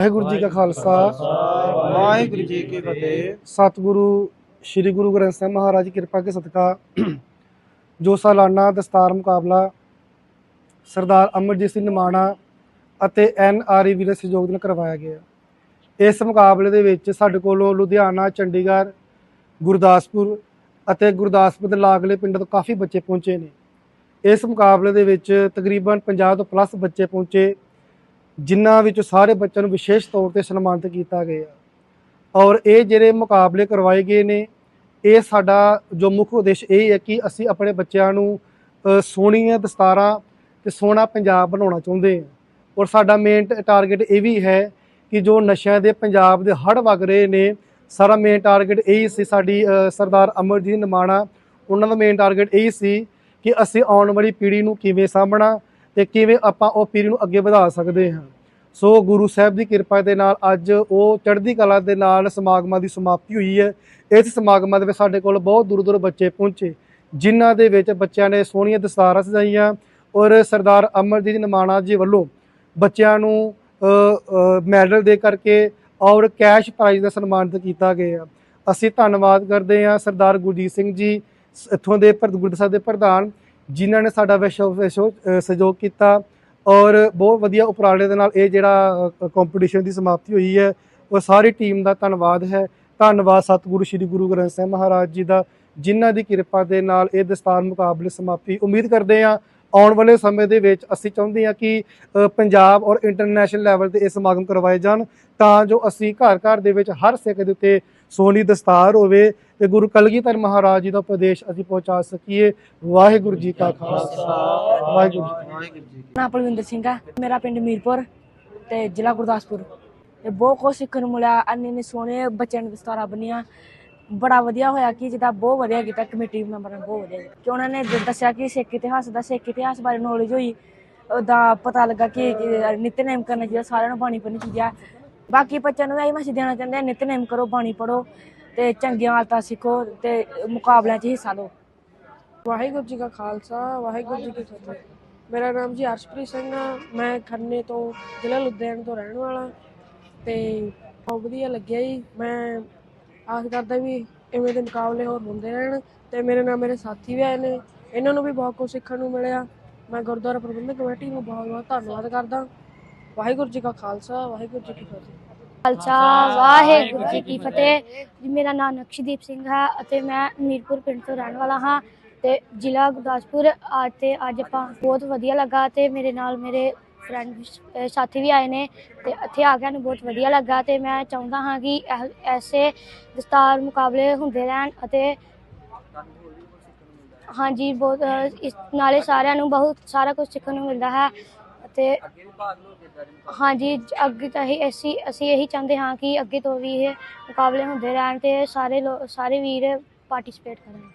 ਵਾਹਿਗੁਰੂ ਜੀ ਕਾ ਖਾਲਸਾ। ਵਾਹਿਗੁਰੂ ਜੀ ਕੀ ਫਤਿਹ। ਸਤਿਗੁਰੂ ਸ੍ਰੀ ਗੁਰੂ ਗ੍ਰੰਥ ਸਾਹਿਬ ਮਹਾਰਾਜ ਦੀ ਕਿਰਪਾ ਕੇ ਸਦਕਾ। ਜੋ ਸਾਲਾਨਾ ਦਸਤਾਰ ਮੁਕਾਬਲਾ ਸਰਦਾਰ ਅਮਰਜੀਤ ਸਿੰਘ ਨਿਮਾਣਾ ਅਤੇ ਐਨ ਆਰ ਈ ਵੀ ਦੇ ਸਹਿਯੋਗ ਨਾਲ ਕਰਵਾਇਆ ਗਿਆ। ਇਸ ਮੁਕਾਬਲੇ ਦੇ ਵਿੱਚ ਸਾਡੇ ਕੋਲੋਂ ਲੁਧਿਆਣਾ ਚੰਡੀਗੜ੍ਹ ਗੁਰਦਾਸਪੁਰ ਅਤੇ ਗੁਰਦਾਸਪੁਰ ਦੇ ਲਾਗਲੇ ਪਿੰਡਾਂ ਤੋਂ ਕਾਫੀ ਬੱਚੇ ਪਹੁੰਚੇ ਨੇ। ਇਸ ਮੁਕਾਬਲੇ ਦੇ ਵਿੱਚ ਤਕਰੀਬਨ 50 ਤੋਂ ਪਲੱਸ ਬੱਚੇ ਪਹੁੰਚੇ। ਜਿਨ੍ਹਾਂ ਵਿੱਚੋਂ ਸਾਰੇ ਬੱਚਿਆਂ ਨੂੰ ਵਿਸ਼ੇਸ਼ ਤੌਰ ਤੇ ਸਨਮਾਨਿਤ ਕੀਤਾ ਗਿਆ। ਔਰ ਇਹ ਜਿਹੜੇ ਮੁਕਾਬਲੇ ਕਰਵਾਏ ਗਏ ਨੇ, ਇਹ ਸਾਡਾ ਜੋ ਮੁੱਖ ਉਦੇਸ਼ ਇਹ ਹੈ ਕਿ ਅਸੀਂ ਆਪਣੇ ਬੱਚਿਆਂ ਨੂੰ ਸੋਹਣੀਆਂ ਦਸਤਾਰਾਂ ਤੇ ਸੋਹਣਾ ਪੰਜਾਬ ਬਣਾਉਣਾ ਚਾਹੁੰਦੇ ਹਾਂ। ਔਰ ਸਾਡਾ ਮੇਨ ਟਾਰਗੇਟ ਇਹ ਵੀ ਹੈ ਕਿ ਜੋ ਨਸ਼ਿਆਂ ਦੇ ਪੰਜਾਬ ਦੇ ਹੜ ਵਗ ਰਹੇ ਨੇ ਸਾਰਾ ਮੇਨ ਟਾਰਗੇਟ ਇਹੀ ਸੀ ਸਾਡੀ ਸਰਦਾਰ ਅਮਰਜੀਤ ਨਿਮਾਣਾ। ਉਹਨਾਂ ਦਾ ਮੇਨ ਟਾਰਗੇਟ ਇਹੀ ਸੀ ਕਿ ਅਸੀਂ ਆਉਣ ਵਾਲੀ ਪੀੜ੍ਹੀ ਨੂੰ ਕਿਵੇਂ ਸਾਂਭਣਾ ਤੇ ਕਿਵੇਂ ਆਪਾਂ ਉਹ ਪੀੜ੍ਹੀ ਨੂੰ ਅੱਗੇ ਵਧਾ ਸਕਦੇ ਹਾਂ। ਸੋ ਗੁਰੂ ਸਾਹਿਬ ਦੀ ਕਿਰਪਾ ਦੇ ਨਾਲ ਅੱਜ ਉਹ ਚੜ੍ਹਦੀ ਕਲਾ ਦੇ ਨਾਲ ਸਮਾਗਮਾਂ ਦੀ ਸਮਾਪਤੀ ਹੋਈ ਹੈ। ਇਸ ਸਮਾਗਮਾਂ ਦੇ ਵਿੱਚ ਸਾਡੇ ਕੋਲ ਬਹੁਤ ਦੂਰ ਦੂਰ ਬੱਚੇ ਪਹੁੰਚੇ, ਜਿਨ੍ਹਾਂ ਦੇ ਵਿੱਚ ਬੱਚਿਆਂ ਨੇ ਸੋਹਣੀਆਂ ਦਸਤਾਰਾਂ ਸਜਾਈਆਂ ਔਰ ਸਰਦਾਰ ਅਮਰਜੀਤ ਨਿਮਾਣਾ ਜੀ ਵੱਲੋਂ ਬੱਚਿਆਂ ਨੂੰ ਮੈਡਲ ਦੇ ਕਰਕੇ ਔਰ ਕੈਸ਼ ਪ੍ਰਾਈਜ਼ ਦਾ ਸਨਮਾਨਿਤ ਕੀਤਾ ਗਿਆ ਅਸੀਂ ਧੰਨਵਾਦ ਕਰਦੇ ਹਾਂ ਸਰਦਾਰ ਗੁਰਜੀਤ ਸਿੰਘ ਜੀ ਇੱਥੋਂ ਦੇ ਪਰ- ਦੇ ਪ੍ਰਧਾਨ ਜਿਨ੍ਹਾਂ ਨੇ ਸਾਡਾ ਵਿਸ਼ਵ ਵਿਸ਼ਵ ਸਹਿਯੋਗ ਕੀਤਾ ਔਰ ਬਹੁਤ ਵਧੀਆ ਉਪਰਾਲੇ ਦੇ ਨਾਲ ਇਹ ਜਿਹੜਾ ਕੰਪੀਟੀਸ਼ਨ ਦੀ ਸਮਾਪਤੀ ਹੋਈ ਹੈ। ਉਹ ਸਾਰੀ ਟੀਮ ਦਾ ਧੰਨਵਾਦ ਹੈ। ਧੰਨਵਾਦ ਸਤਿਗੁਰੂ ਸ੍ਰੀ ਗੁਰੂ ਗ੍ਰੰਥ ਸਾਹਿਬ ਮਹਾਰਾਜ ਜੀ ਦਾ, ਜਿਨ੍ਹਾਂ ਦੀ ਕਿਰਪਾ ਦੇ ਨਾਲ ਇਹ ਦਸਤਾਰ ਮੁਕਾਬਲੇ ਸਮਾਪਤੀ। ਉਮੀਦ ਕਰਦੇ ਹਾਂ ਆਉਣ ਵਾਲੇ ਸਮੇਂ ਦੇ ਵਿੱਚ ਅਸੀਂ ਚਾਹੁੰਦੇ ਹਾਂ ਕਿ ਪੰਜਾਬ ਔਰ ਇੰਟਰਨੈਸ਼ਨਲ ਲੈਵਲ ਤੇ ਇਹ ਸਮਾਗਮ ਕਰਵਾਏ ਜਾਣ, ਤਾਂ ਜੋ ਅਸੀਂ ਘਰ ਘਰ ਦੇ ਵਿੱਚ ਹਰ ਸਿੱਖ ਦੇ ਉੱਤੇ ਸੋਹਣੀ ਦਸਤਾਰ ਹੋਵੇ ਤੇ ਗੁਰੂ ਕਲਗੀਧਰ ਮਹਾਰਾਜ ਜੀ ਦਾ ਉਪਦੇਸ਼ ਅਸੀਂ ਪਹੁੰਚਾ ਸਕੀਏ। ਵਾਹਿਗੁਰੂ ਜੀ ਕਾ ਖਾਲਸਾ। ਵਾਹਿਗੁਰੂ ਜੀ ਕੀ ਫਤਿਹ। ਪਲਵਿੰਦਰ ਸਿੰਘ ਆ। ਮੇਰਾ ਪਿੰਡ ਮੀਰਪੁਰ ਤੇ ਜ਼ਿਲ੍ਹਾ ਗੁਰਦਾਸਪੁਰ। ਤੇ ਬਹੁਤ ਕੁਝ ਸਿੱਖਣ ਨੂੰ ਮਿਲਿਆ। ਅੰਨੇ ਨੇ ਸੋਹਣੇ ਬੱਚਿਆਂ ਨੂੰ ਦਸਤਾਰਾਂ ਬੰਨੀਆਂ। ਬੜਾ ਵਧੀਆ ਹੋਇਆ ਕਿ ਜਿਹਦਾ ਬਹੁਤ ਵਧੀਆ ਕੀਤਾ। ਕਮੇਟੀ ਮੈਂਬਰਾਂ ਨੇ ਬਹੁਤ ਵਧੀਆ ਕੀਤਾ। ਕਿ ਉਹਨਾਂ ਨੇ ਦੱਸਿਆ ਕਿ ਸਿੱਖ ਇਤਿਹਾਸ ਦਾ, ਸਿੱਖ ਇਤਿਹਾਸ ਬਾਰੇ ਨੌਲੇਜ ਹੋਈ। ਉਹਦਾ ਪਤਾ ਲੱਗਾ ਕਿ ਕਿ ਨਿਤਨੇਮ ਕਰਨਾ ਚਾਹੀਦਾ। ਸਾਰਿਆਂ ਨੂੰ ਬਾਣੀ ਪੜ੍ਹਨੀ ਚਾਹੀਦੀ ਬਾਕੀ ਬੱਚਿਆਂ ਨੂੰ ਇਹ ਮੈਸੇਜ ਦੇਣਾ ਚਾਹੁੰਦੇ ਆ ਨਿਤਨੇਮ ਕਰੋ, ਬਾਣੀ ਪੜੋ ਤੇ ਚੰਗੀਆਂ ਆਦਤਾਂ ਸਿੱਖੋ ਤੇ ਮੁਕਾਬਲਿਆਂ 'ਚ ਹਿੱਸਾ ਲਓ। ਵਾਹਿਗੁਰੂ ਜੀ ਕਾ ਖਾਲਸਾ, ਵਾਹਿਗੁਰੂ ਜੀ ਕੀ ਫਤਿਹ। ਮੇਰਾ ਨਾਮ ਜੀ ਅਰਸ਼ਪ੍ਰੀਤ ਸਿੰਘ ਆ, ਮੈਂ ਖੰਨੇ ਤੋਂ ਜ਼ਿਲ੍ਹਾ ਲੁਧਿਆਣਾ ਤੋਂ ਰਹਿਣ ਵਾਲਾ ਤੇ ਬਹੁਤ ਵਧੀਆ ਲੱਗਿਆ ਜੀ। ਮੈਂ ਆਸ ਕਰਦਾ ਵੀ ਇਵੇਂ ਦੇ ਮੁਕਾਬਲੇ ਹੋਰ ਹੁੰਦੇ ਰਹਿਣ ਤੇ ਮੇਰੇ ਨਾਲ ਮੇਰੇ ਸਾਥੀ ਵੀ ਆਏ ਨੇ। ਇਹਨਾਂ ਨੂੰ ਵੀ ਬਹੁਤ ਕੁਝ ਸਿੱਖਣ ਨੂੰ ਮਿਲਿਆ। ਮੈਂ ਗੁਰਦੁਆਰਾ ਪ੍ਰਬੰਧਕ ਕਮੇਟੀ ਨੂੰ ਬਹੁਤ ਬਹੁਤ ਧੰਨਵਾਦ ਕਰਦਾ। ਵਾਹਿਗੁਰੂ ਜੀ ਕਾ ਖਾਲਸਾ ਵਾਹਿਗੁਰੂ ਜੀ ਕੀ ਫਤਿਹ। ਖਾਲਸਾ ਵਾਹਿਗੁਰੂ ਜੀ ਕੀ ਫਤਿਹ। ਜੀ ਮੇਰਾ ਨਾਮ ਨਕਸ਼ਦੀਪ ਸਿੰਘ ਹੈ ਅਤੇ ਮੈਂ ਮੀਰਪੁਰ ਪਿੰਡ ਤੋਂ ਰਹਿਣ ਵਾਲਾ ਹਾਂ ਤੇ ਜ਼ਿਲ੍ਹਾ ਗੁਰਦਾਸਪੁਰ ਅੱਜ ਤੇ ਅੱਜ ਆਪਾਂ ਬਹੁਤ ਵਧੀਆ ਲੱਗਾ ਤੇ ਮੇਰੇ ਨਾਲ ਮੇਰੇ ਫਰੈਂਡ ਸਾਥੀ ਵੀ ਆਏ ਨੇ ਤੇ ਇੱਥੇ ਆ ਕੇ ਸਾਨੂੰ ਬਹੁਤ ਵਧੀਆ ਲੱਗਾ ਤੇ ਮੈਂ ਚਾਹੁੰਦਾ ਹਾਂ ਕਿ ਇਹ- ਐਸੇ ਦਸਤਾਰ ਮੁਕਾਬਲੇ ਹੁੰਦੇ ਰਹਿਣ ਅਤੇ ਹਾਂਜੀ ਬਹੁਤ ਅ, ਇਸ ਨਾਲੇ ਸਾਰਿਆਂ ਨੂੰ ਬਹੁਤ ਸਾਰਾ ਕੁਝ ਸਿੱਖਣ ਨੂੰ ਮਿਲਦਾ ਹੈ ਅਤੇ ਹਾਂਜੀ ਅੱਗੇ ਤਾਂ ਇਹ ਅਸੀਂ ਅਸੀਂ ਇਹੀ ਚਾਹੁੰਦੇ ਹਾਂ ਕਿ ਅੱਗੇ ਤੋਂ ਵੀ ਇਹ ਮੁਕਾਬਲੇ ਹੁੰਦੇ ਰਹਿਣ ਤੇ ਸਾਰੇ ਲੋ- ਸਾਰੇ ਵੀਰ ਪਾਰਟਿਸਿਪੇਟ ਕਰਨ।